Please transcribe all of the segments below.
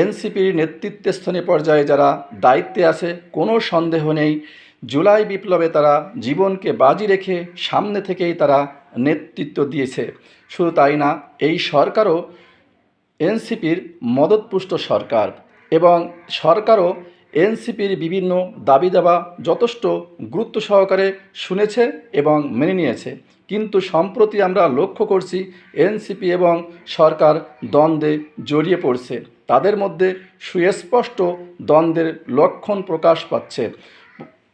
এনসিপির নেতৃত্বস্থানীয় পর্যায়ে যারা দায়িত্বে আছে, কোনো সন্দেহ নেই। জুলাই বিপ্লবে তারা জীবনকে বাজি রেখে সামনে থেকেই তারা নেতৃত্ব দিয়েছে। শুধু তাই না, এই সরকারও এনসিপির মদতপুষ্ট সরকার এবং সরকারও এনসিপির বিভিন্ন দাবি দাবা যথেষ্ট গুরুত্ব সহকারে শুনেছে এবং মেনে নিয়েছে। কিন্তু সম্প্রতি আমরা লক্ষ্য করছি, এনসিপি এবং সরকার দ্বন্দ্বে জড়িয়ে পড়ছে। তাদের মধ্যে সুস্পষ্ট দ্বন্দ্বের লক্ষণ প্রকাশ পাচ্ছে।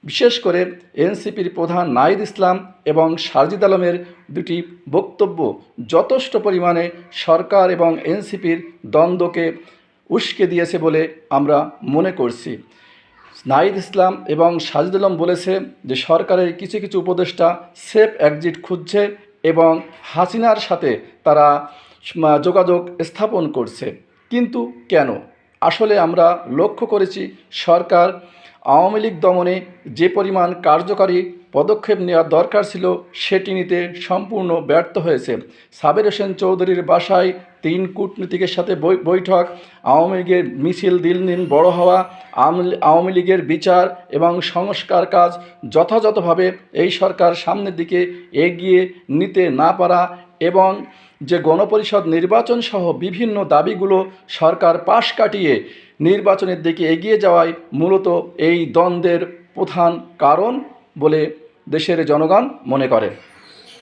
বিশেষ করে এনসিপির প্রধান নাইদ ইসলাম এবং সারজিদ আলমের দুটি বক্তব্য যথেষ্ট পরিমাণে সরকার এবং এনসিপির দ্বন্দ্বকে উস্কে দিয়েছে বলে আমরা মনে করছি। নাইদ ইসলাম এবং সাজিদ আলম বলেছে যে সরকারের কিছু কিছু উপদেষ্টা সেফ এক্সিট খুঁজছে এবং হাসিনার সাথে তারা যোগাযোগ স্থাপন করছে। কিন্তু কেন? আসলে আমরা লক্ষ্য করেছি সরকার আওয়ামী লীগ দমনে যে পরিমাণ কার্যকারী পদক্ষেপ নেওয়া দরকার ছিল সেটি নিতে সম্পূর্ণ ব্যর্থ হয়েছে। সাবের হোসেন চৌধুরীর বাসায় তিন কূটনীতিকের সাথে বৈঠক, আওয়ামী লীগের মিছিল দিন দিন বড় হওয়া আওয়ামী লীগের বিচার এবং সংস্কার কাজ যথাযথভাবে এই সরকার সামনের দিকে এগিয়ে নিতে না পারা এবং যে গণপরিষদ নির্বাচন সহ বিভিন্ন দাবিগুলো সরকার পাশ কাটিয়ে নির্বাচনের দিকে এগিয়ে যাওয়ায় মূলত এই দ্বন্দ্বের প্রধান কারণ বলে দেশের জনগণ মনে করে।